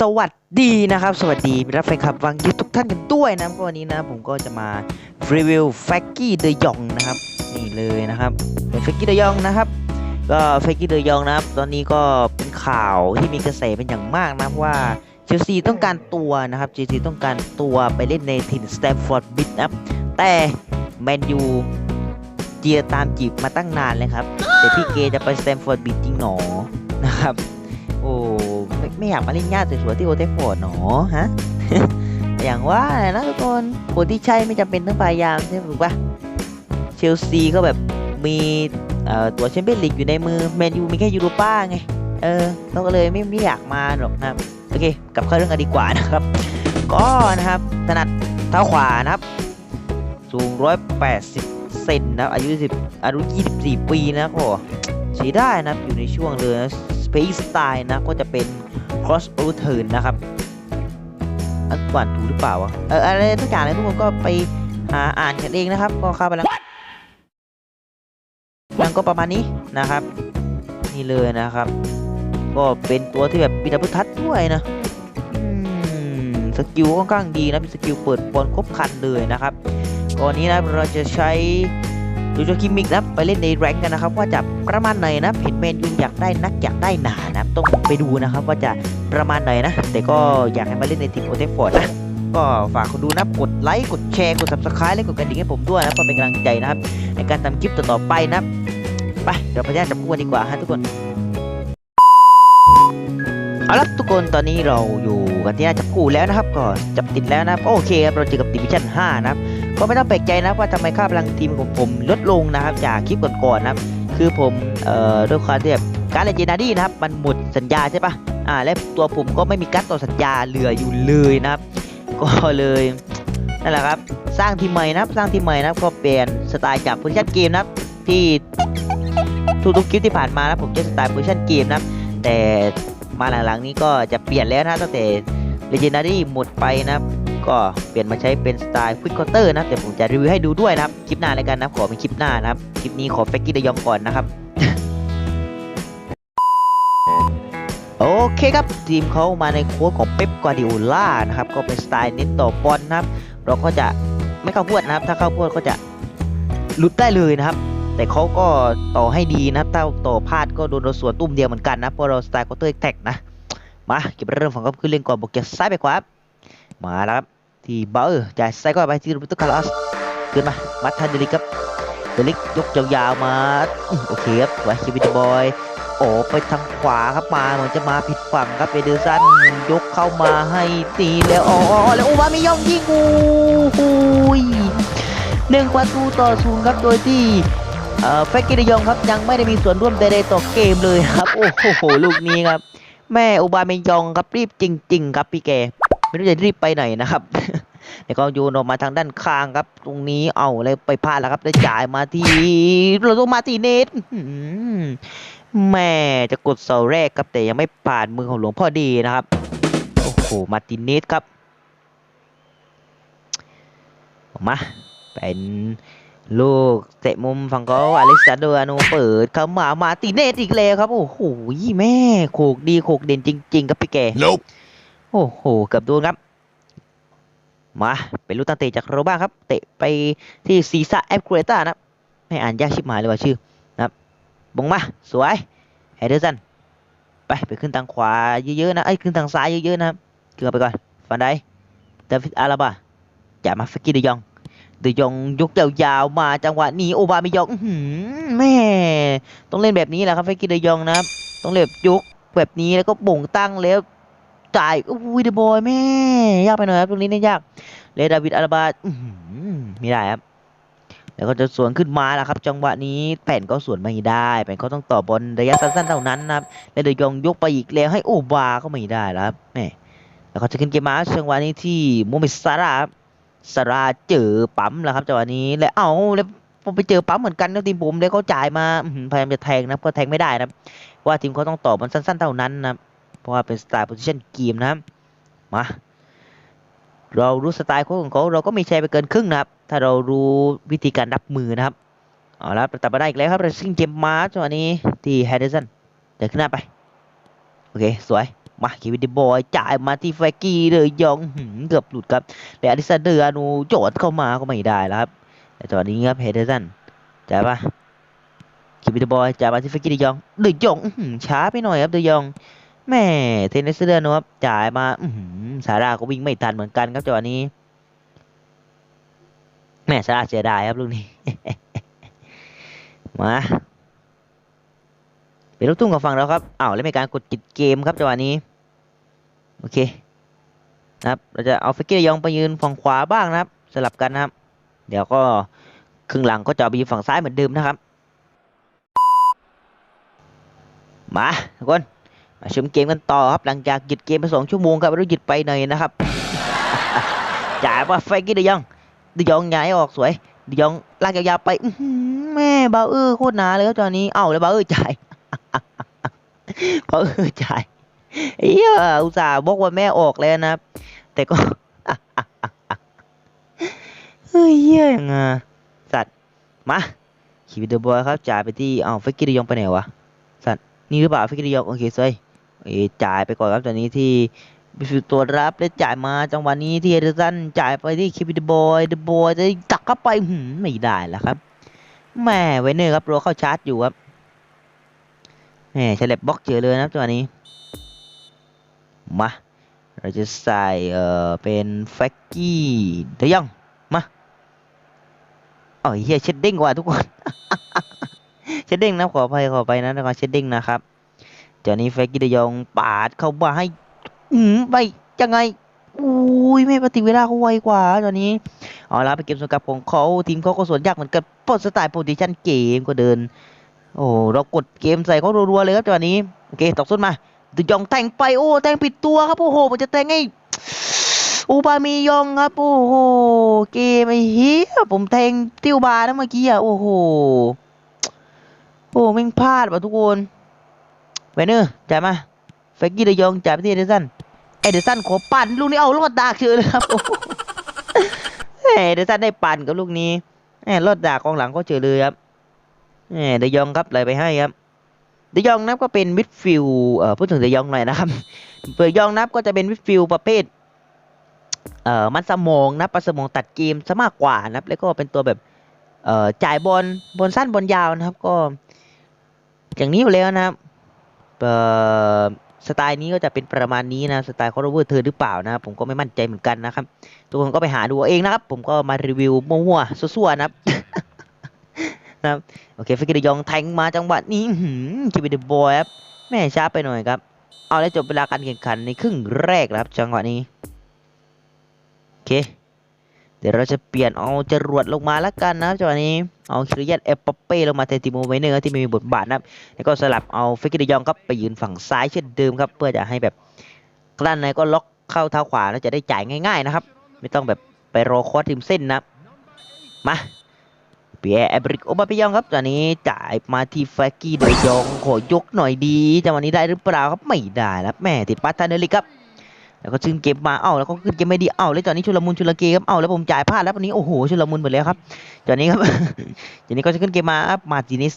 สวัสดีนะครับ สวัสดีมิตรแฟนคลับวังยุทธทุกท่านกันด้วยนะครับวันนี้นะผมก็จะมารีวิวแฟกกี้เดยองนะครับนี่เลยนะครับเป็นแฟกกี้เดยองนะครับก็แฟกกี้เดยองนะครับ ตอนนี้ก็เป็นข่าวที่มีกระแสเป็นอย่างมากนะครับว่าเชลซีต้องการตัวนะครับเชลซีต้องการตัวไปเล่นในถิ่นสแตมฟอร์ดบิดนะครับแต่แมนยูเจียตามจีบมาตั้งนานเลยครับแต่พี่เกจะไปสแตมฟอร์ดบิดจริงหนอนะครับ โอ้ไม่ไม่อยากมาเล่นญาสวยๆที่โอเทฟฟอร์ดหนอฮะ อย่างว่านะทุกคนคนที่ใช่ไม่จำเป็นต้องพยายามใช่ไหมถูกปะเชลซีก็แบบมีตัวแชมเปี้ยนลีกอยู่ในมือแมนยูมีแค่ยูโรป้าไง เออเราก็เลยไม่ไม่อยากมาหรอกนะโอเคกลับเข้าเรื่องกันดีกว่านะครับ ก็นะครับถนัดเท้าขวานะครับ สูง 180 เซนนะครับอายุ10อายุ 24 ปีนะครับโอ้ใช้ได้นะอยู่ในช่วงเรือ Space Style นะก็จะเป็น cross over turn นะครับอันกว่านถูกหรือเปล่าวะเอออะไรทุกอย่างเลยทุกคนก็ไปหาอ่านกันเองนะครับ ก็เข้าไปแล้วมันก็ประมาณนี้นะครับ นี่เลยนะครับ ก็เป็นตัวที่แบบมีดับเบิลทัชด้วยนะสกิลค่อนข้างดีนะเป็นสกิลเปิดบอลครบคันเลยนะครับก่อนนี้นะเราจะใช้ ดูโจคิมิกนะไปเล่นในแรงกันนะครับว่าจะประมาณไหนนะเห็นแมนยูอยากได้นักอยากได้หนานะต้องไปดูนะครับว่าจะประมาณไหนนะ แต่ก็อยากให้มาเล่นในทีมโอเทฟฟอร์ดนะก็ฝากคุณดูนะ กดไลค์ กดแชร์ กด subscribe และกดกระดิ่งให้ผมด้วยนะเพื่อเป็นกำลังใจนะครับ ในการทำคลิปต่อๆไปนะ ไป เดี๋ยวพยาจับคู่กันดีกว่าฮะทุกคน เอาละทุกคนตอนนี้เราอยู่กันที่หน้าจับคู่แล้วนะครับ ก็จับติดแล้วนะ โอเคครับ เราเจอกับดิวิชั่น 5 นะครับ ก็ไม่ต้องแปลกใจนะว่าทำไมค่าพลังทีมของผมลดลงนะครับจากคลิปก่อนๆนะครับ คือผมเอ่อด้วยความที่แบบการ์ดเลเจนาดี้นะครับมันหมดสัญญาใช่ปะอ่าและตัวผมก็ไม่มีการ์ดต่อสัญญาเหลืออยู่เลยนะครับ ก็เลยนั่นแหละครับสร้างทีมใหม่นะครับสร้างทีมใหม่นะครับก็เปลี่ยนสไตล์จากโพซิชันเกมนะครับที่ทุกๆคลิปที่ผ่านมานะผมจะสไตล์โพซิชันเกมนะครับแต่มาหลังๆนี้ก็จะเปลี่ยนแล้วนะตั้งแต่ Legendary หมดไปนะครับ ก็เปลี่ยนมาใช้เป็นสไตล์ Quick Counter นะเดี๋ยวผมจะรีวิวให้ดูด้วยนะครับ คลิปหน้าแล้วกันนะขอเป็นคลิปหน้านะครับ คลิปนี้ขอเฟกกี้ดยองก่อนนะครับ โอเคครับ ทีมเขามาในโค้ดของเป๊ปกวาดิโอล่านะครับ ก็เป็นสไตล์เน้นต่อบอลนะครับ เราก็จะไม่เข้าพวดนะครับ ถ้าเข้าพวดก็จะหลุดได้เลยนะครับแต่เขาก็ต่อให้ดีนะครับถ้าต่อพลาดก็โดนเราสวนตุ้มเดียวเหมือนกันนะเพราะเราสไตล์คอเตอร์แท็กนะ มาเก็บเรื่องฝั่งก็ขึ้นเล่นก่อนบอกจะซ้ายไปขวา มาแล้วครับที่เบอร์จ่ายซ้ายก็ไปที่รูปตุคาร์ลอสขึ้นมามัดทันเดลิกครับเดลิกยกยาวๆมาโอเคครับไว้คิวิตบอยโอ้ไปทางขวาครับมาเหมือนจะมาผิดฝั่งครับเอเดอร์สันยกเข้ามาให้ตีแล้วอ๋อแล้วอุบามิยองยิงโอ้โหยหนึ่งประตูต่อศูนย์ครับโดยที่เอ่อแฟกกี้ดยองครับยังไม่ได้มีส่วนร่วมใดๆต่อเกมเลยครับ โอ้โหลูกนี้ครับ แม่อุบามิยองครับรีบจริง ๆ ครับพี่แก ไม่รู้จะรีบไปไหนนะครับแล้วก็โยนออกมาทางด้านข้างครับ ตรงนี้เอาเลยไปพลาดแล้วครับได้จ่ายมาที่เราต้องมาที่เนตแม่จะกดเสาแรกครับแต่ยังไม่ผ่านมือของหลวงพ่อดีนะครับ โอ้โหมาติเนสครับออกมาเป็นลูกเตะมุมฝั่งเขาอเล็กซานโดอานูเปิดเข้ามามาติเนสอีกแล้วครับ โอ้โหแม่โขกดีโขกเด่นจริง ๆ ครับพี่แก Nope. โอ้โห เกือบโดนครับ มา เป็นลูกตั้งเตะจากโรบ้าครับ เตะไปที่ซีซ่าแอปเกรต้านะครับไม่อ่านยากชิบหายเลยว่าชื่อนะครับบงมา สวยเฮเดอร์สันไปไปขึ้นทางขวาเยอะๆนะไอ้ขึ้นทางซ้ายเยอะๆนะครับขึ้นไปก่อนฟันไดเดวิดอาราบาจ่ายมาฟกกี้เดยองเดยองยกยาวๆมาจังหวะนี้โอบามิยองแม่ต้องเล่นแบบนี้แหละครับฟกกี้เดยองนะครับต้องเล่นแบบยกแบบนี้แล้วก็บ่งตั้งแล้ว จ่ายอุ้ยเดบอยแม่ ยากไปหน่อยครับตรงนี้เนี่ยยากเลดาวิดอาราบาอื้อหือไม่ได้ครับแล้วก็จะสวนขึ้นมาแล้วครับ จังหวะนี้แผ่นก็สวนไม่ได้แผ่นก็ต้องต่อบอลระยะสั้นๆเท่านั้นนะครับแล้วเดยองยกไปอีกแล้วให้โอบาก็ไม่ได้แล้วครับแม่แล้วก็จะขึ้นเกมมาจังหวะนี้ที่โมเมดซาร่าครับซาราเจอปั๊มแล้วครับจังหวะนี้แล้วเอ้าแล้วผมไปเจอปั๊มเหมือนกันนะทีมผมแล้วเขาจ่ายมาพยายามจะแทงนะครับก็แทงไม่ได้นะครับเพราะว่าทีมเขาต้องต่อบอลสั้น ๆ เท่านั้นนะครับ เพราะว่าเป็นสไตล์โพซิชันเกมนะครับมาเรารู้สไตล์ของเขาเราก็มีแชร์ไปเกินครึ่งนะครับ ถ้าเรารู้วิธีการรับมือนะครับเอาละตัดมาได้อีกแล้วครับเรซิ่งเจมมาจังหวะนี้ที่แฮดเดอร์สันเดินขึ้นหน้าไป โอเค สวย มาเควินเดบอยจ่ายมาที่แฟกกี้เลยยองเกือบหลุดครับแต่อลิซาเดอร์อนูโจดเข้ามาก็ไม่ได้แล้วครับแต่ตอนนี้ครับเฮเดอร์สันจ่ายปะเควินเดบอยจ่ายมาที่แฟกกี้เดยองเดยองอื้อหือช้าไปหน่อยครับเดยอง แม่เทนนิสเดอร์นะครับจ่ายมาอื้อหือซาราก็วิ่งไม่ทันเหมือนกันครับจังหวะนี้ แม่ซาราเสียดายครับลูกนี้ มาเป็นลูกทุ่งกับฝั่งเราครับอ้าวแล้วมีการกดจิตเกมครับจังหวะนี้ โอเคนะครับเราจะเอาเฟกกี้ระยองไปยืนฝั่งขวาบ้างนะครับ สลับกันนะครับ เดี๋ยวก็ครึ่งหลังก็จะไปยืนฝั่งซ้ายเหมือนเดิมนะครับ มาทุกคน ชมเกมกันต่อครับหลังจากหยุดเกมไปสองชั่วโมงครับไม่รู้หยุดไปไหนนะครับจ่ายมาเฟกกี้ระยองระยองย้ายออกสวยระยองลากยาวๆไปแม่เบาเออโคตรหนาเลยครับตอนนี้เอ้าแล้วเบาเออจ่ายเบาเออจ่ายเอ้ยอุตส่าห์บอกว่าแม่ออกแล้วนะครับ แต่ก็เฮ้ยยังไงสัตว์มาคีวิเดอร์บอยครับจ่ายไปที่อ้าวเฟกี้ดยองไปไหนวะสัตว์นี่หรือเปล่าเฟกกี้ดยองโอเคสวย จ่ายไปก่อนครับตอนนี้ที่บิฟิวตัวรับแล้จ่ายมาจังหวะนี้ที่เอเดอร์สันจ่ายไปที่คีวิเดบอยเดอร์บอยจะตักเข้าไปหืมไม่ได้แล้วครับแหม่ไวเนอร์ครับรัวเข้าชาร์จอยู่ครับแหม่ฉลับบล็อกเจอเลยนะจังหวะนี้มาเราจะใส่เอ่อเป็นแฟกกี้เดยองมาอ๋อเฮียเชดดิ้งกว่ะทุกคน เชดดิ้งนะขออภัยขอไปนะนะครับเชดดิ้งนะครับ จอนี้แฟกกี้เดยองปาดเข้ามาให้ อืมไปยังไงอุ้ยไม่ปฏิเวลาเขาไวกว่าตอนนี้เอาละไปเกมสกับของเขาทีมเขาก็สวนยากเหมือนกันปลดสไตล์โพซิชันเกมก็เดิน โอ้เรากดเกมใส่เขารัวๆเลยครับจังหวะนี้โอเคตอกส้นมาดยองแต่งไปโอ้แต่งผิดตัวครับโอ้โหมันจะแต่งให้อูบามียองครับโอ้โหเกมไอ้เหี้ยผมแทงติ้วบาร์นะเมื่อกี้อะโอ้โหโอ้แม่งพลาดว่ะทุกคน เวเนอร์จ่ายมาเฟกกี้ดยองจ่ายไปที่เอเดสันเอเดสันขอปั่นลูกนี้เอารอดดากเฉยเลยครับเอเดสันได้ปั่นกับลูกนี้แหมรอดดากกองหลังก็เจอเลยครับแหมเดยองครับเลยไปให้ครับเดยองนับก็เป็นมิดฟิลเอ่อพูดถึงเดยองหน่อยนะครับเดยองนับก็จะเป็นมิดฟิลประเภทเอ่อมันสมองนะปันสมองตัดเกมซะมากกว่านะครับ แล้วก็เป็นตัวแบบเอ่อจ่ายบอลบอลสั้นบอลยาวนะครับ ก็ อย่างนี้อยู่แล้วนะครับ สไตล์นี้ก็จะเป็นประมาณนี้นะสไตล์คอร์เวอร์เธอหรือเปล่านะผมก็ไม่มั่นใจเหมือนกันนะครับ ทุกคนก็ไปหาดูเองนะครับ ผมก็มารีวิวมั่วๆซั่วๆนะครับนะโอเคฟิกเกอร์ยองแทงมาจังหวะนี้คิวบิดบอยครับแม่ช้าไปหน่อยครับ เอาแล้วจบเวลาการแข่งขันในครึ่งแรกแล้วครับจังหวะนี้โอเค เดี๋ยวเราจะเปลี่ยนเอาจรวดลงมาแล้วกันนะครับจังหวะนี้เอาคิริยัตเอปเป้ลงมาแทติโมไวเนอร์ที่ไม่มีบทบาทนะครับแล้วก็สลับเอาเฟิกเกอร์ยองครับไปยืนฝั่งซ้ายเช่นเดิมครับเพื่อจะให้แบบกลั้นในก็ล็อกเข้าเท้าขวาแล้วจะได้จ่ายง่าย ๆนะครับ ไม่ต้องแบบไปรอคอร์สริมเส้นนะมาเปียแอบริกโอบาปิยองครับตอนนี้จ่ายมาที่แฟกกี้เดยองขอยกหน่อยดีจังหวะนี้ได้หรือเปล่าครับไม่ได้แล้วแม่ติดปัตตาเนลิกครับ แล้วก็ขึ้นเกมมาเอ้าแล้วก็ขึ้นเกมไม่ดีเอ้าแล้วตอนนี้ชุลมุนชุลเกครับเอ้าแล้วผมจ่ายพลาดแล้ววันนี้โอ้โหชุลมุนหมดแล้วครับตอนนี้ครับตอนนี้ก็จะขึ้นเกมมาครับมาตินิส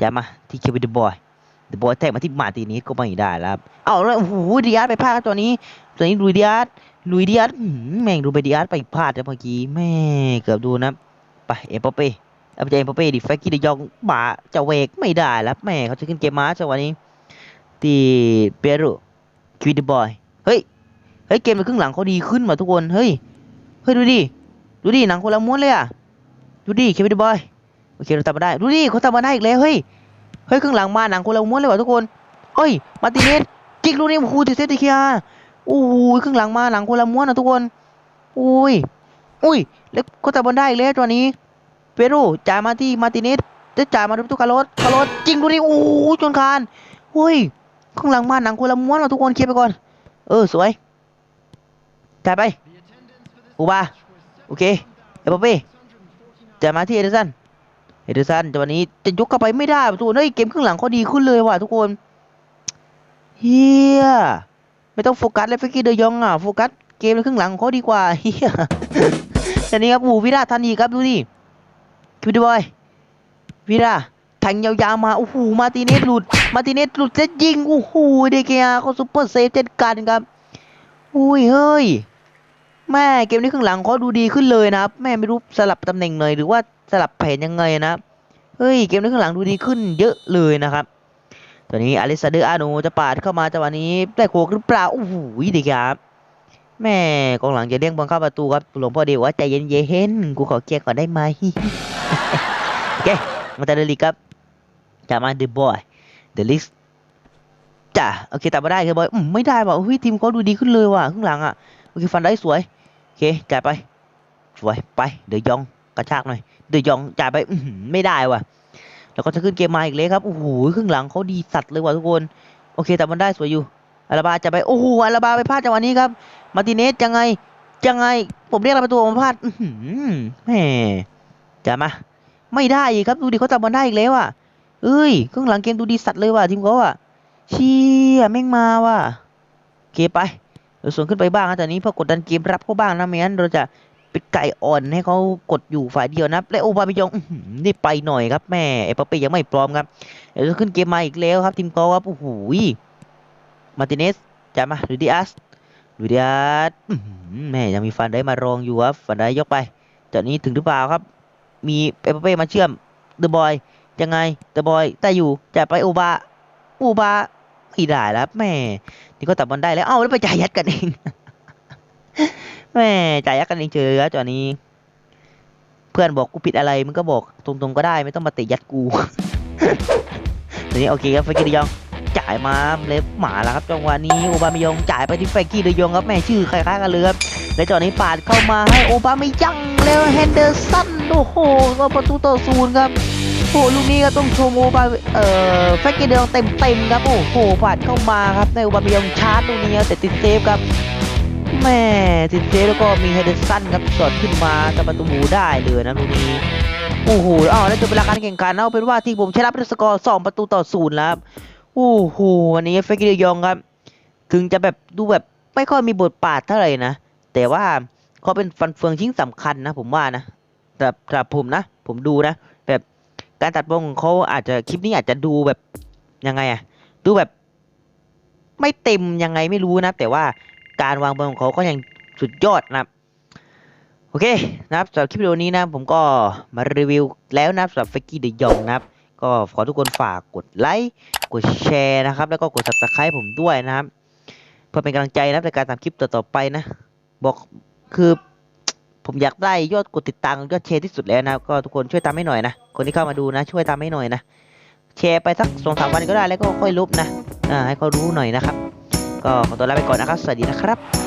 จ่ายมาที่เควินเดบอยเดบอยแทกมาที่มาตินิสก็ไม่ได้แล้วเอ้าแล้วโอ้โหดิอาร์ไปพลาดตัวนี้ตัวนี้ลุยดิอาร์ลุยดิอาร์แม่งดูไปดิอาร์ไปพลาดแล้วเมื่อกี้แม่เกือบดูนะไปเอปเป้เอาไปเจมปเป้ดิแฟกกี้เดยองมาจะเวกไม่ได้แล้วแม่เขาจะขึ้นเกมมาจังหวะนี้ตีเปรูควิดบอยเฮ้ย เฮ้ยเกมในครึ่งหลังเขาดีขึ้นว่ะทุกคนเฮ้ยเฮ้ยดูดิดูดิหนังคนละม้วนเลยอะดูดิเควิดบอยโอเคเราทำมาได้ดูดิเขาทำมาได้อีกแล้วเฮ้ยเฮ้ยครึ่งหลังมาหนังคนละม้วนเลยว่ะทุกคนเฮ้ยมาติเนสจิกลูกนี้โอ้โหติเซติเคียโอ้ยครึ่งหลังมาหนังคนละม้วนอะทุกคนโอ้ยอุ้ยแล้วเขาทำมาได้อีกแล้วตัวนี้เปโรูจ่ายมาที่มาติเนสจะจ่ายมาที่คาร์ลสคาร์ลสจริงดูดิโอ้ยจนคานเฮ้ยข้างหลังมาหนังคนละม้วนเอาทุกคนเคลียร์ไปก่อนเออสวย จ่ายไปอูบาโอเคเอปเป้จ่ายมาที่เอเดอร์สันเอเดอร์สันแต่วันนี้จะยกเข้าไปไม่ได้ทุกคนเฮ้ยเกมครึ่งหลังเขาดีขึ้นเลยว่ะทุกคนเฮียไม่ต้องโฟกัสเลยฟิกกี้เดยองอะโฟกัสเกมในครึ่งหลังของเขาดีกว่าเฮียแต่นี้ครับอูวิราทันอีกครับดูดิคิวดบอยวิราแทงยาวๆมาโอ้โหมาติเนสหลุดมาติเนสหลุดเจะยิงโอ้โหเดเกียเขาซุปเปอร์เซฟเช่นกันครับอุ้ยเฮ้ย แม่เกมนี้ครึ่งหลังเขาดูดีขึ้นเลยนะครับแม่ไม่รู้สลับตำแหน่งหน่อยหรือว่าสลับแผนยังไงนะเฮ้ยเกมนี้ครึ่งหลังดูดีขึ้นเยอะเลยนะครับตอนนี้อลิซาเดอร์อาโนจะปาดเข้ามาจังหวะนี้ได้โคกหรือเปล่าโอ้โหดีครับแม่กองหลังจะเลี้ยงบอลเข้าประตูครับหลวงพ่อเดียวว่าใจเย็นๆกูขอเคลียร์ก่อนได้ไหมโอเคมาต่เดลิกครับจะมาเดอะบอยเดลิสจ้ะโอเคแต่มาได้คือบอยไม่ได้ว่ะเฮ้ยทีมเขาดูดีขึ้นเลยว่ะข้างหลังอะโอเคฟันได้สวย เคจ่ายไปสวยไปเดือยองกระชากหน่อยเดือยองจ่ายไปอืไม่ได้ว่ะ แล้วก็จะขึ้นเกมมาอีกเลยครับโอ้โหครึ่งหลังเขาดีสัตว์เลยว่ะทุกคน โอเคแต่มันได้สวยอยู่อาราบาจะไปโอ้โหอาราบาไปพลาดจังหวะนี้ครับ มาร์ติเนสยังไงยังไง ผมเรียกอะไรประตูมาพลาดอื้อหือแหมจะมา ไม่ได้อีกครับดูดิเขาจับบอลได้อีกแล้วอะเอ้ยครึ่งหลังเกมดูดีสัตว์เลยว่ะทีมเขาอะเชี่ยแม่งมาว่ะเคไป ส่วนขึ้นไปบ้างนะแตอนนี้เพื่อกดดันเกมรับเขาบ้างนะไม่งั้นเราจะป็นไก่อ่อนให้เขากดอยู่ฝ่ายเดียวนะและโอบามิยองนี่ไปหน่อยครับแม่เอปเป้ยังไม่พร้อมครับเดี๋ยวขึ้นเกมมาอีกแล้วครับทีมเขาครับโอ้โหมาติเนสจะมาลูดิอัสลูดิอัสแม่ยังมีฟันได้มารองอยู่ครับฟันได้ยกไปจากนี้ถึงหรือเปล่าครับ มีเอปเป้มาเชื่อมเดอะบอยยังไงเดอะบอยแต่อยู่จะไปโอบาโอบา ไม่ได้แล้วแม่นี่ก็ตับบอลได้แล้วเอ้าแล้วไปจ่ายยัดกันเอง แม่จ่ายยัดกันเองเจอแล้วจอนี้ เพื่อนบอกกูผิดอะไรมึงก็บอกตรงๆก็ได้ ไม่ต้องมาเตะยัดกูทีนี้โอเคครับเฟรกี้เดยองจ่ายมาเล็บหมาแล้วครับจังหวะนี้โอบามิยองจ่ายไปที่เฟรกี้เดยองครับแม่ชื่อคล้ายๆกันเลยครับและจอนี้ปาดเข้ามาให้โอบามิยังแล้วแฮนเดอร์สันโอ้โหก็ประตูต่อศูนย์ครับ โอ้โหลูกนี้ก็ต้องชมโอบาเอ่อแฟกเกเดองเต็มเต็มๆครับ โอ้โหผาดเข้ามาครับ ในโอบามิยองชาร์จลูกนี้แต่ติดเซฟครับแม่ติดเซฟแล้วก็มีเฮเดอร์สันครับสอดขึ้นมาแต่ประตูมูได้เลยนะลูกนี้โอ้โหอ้าวแล้วจบเวลาการแข่งขันเอาเป็นว่าที่ผมชนะเป็นสกอร์สองประตูต่อศูนย์แล้วครับโอ้โหวันนี้เฟกเดยองครับ ถึงจะแบบดูแบบไม่ค่อยมีบทบาทเท่าไหร่นะ แต่ว่าเขาเป็นฟันเฟืองชิ้นสำคัญนะ ผมว่านะแต่สำหรับผมนะ ผมดูนะ แบบ การตัดบงเขาอาจจะคลิปนี้อาจจะดูแบบยังไงอะดูแบบ ไม่เต็มยังไงไม่รู้นะแต่ว่าการวางบอลของเขาก็ยังสุดยอดนะโอเคนะครับสำหรับคลิปวิดีโอนี้นะผมก็มารีวิวแล้วนะสำหรับเฟกกี้เดยองนะครับ ก็ขอทุกคนฝากกดไลค์กดแชร์นะครับ แล้วก็กด subscribe ผมด้วยนะครับ เพื่อเป็นกำลังใจนะในการทำคลิปต่อๆไปนะ บอกคือ ผมอยากได้ยอดกดติดตามยอดแชร์ที่สุดแล้วนะก็ทุกคนช่วยตามให้หน่อยนะคนที่เข้ามาดูนะ ช่วยตามให้หน่อยนะแชร์ไปสักสองสามวันก็ได้แล้วก็ค่อยลบนะอ่าให้เขารู้หน่อยนะครับ ก็ขอตัวลาไปก่อนนะครับ สวัสดีนะครับ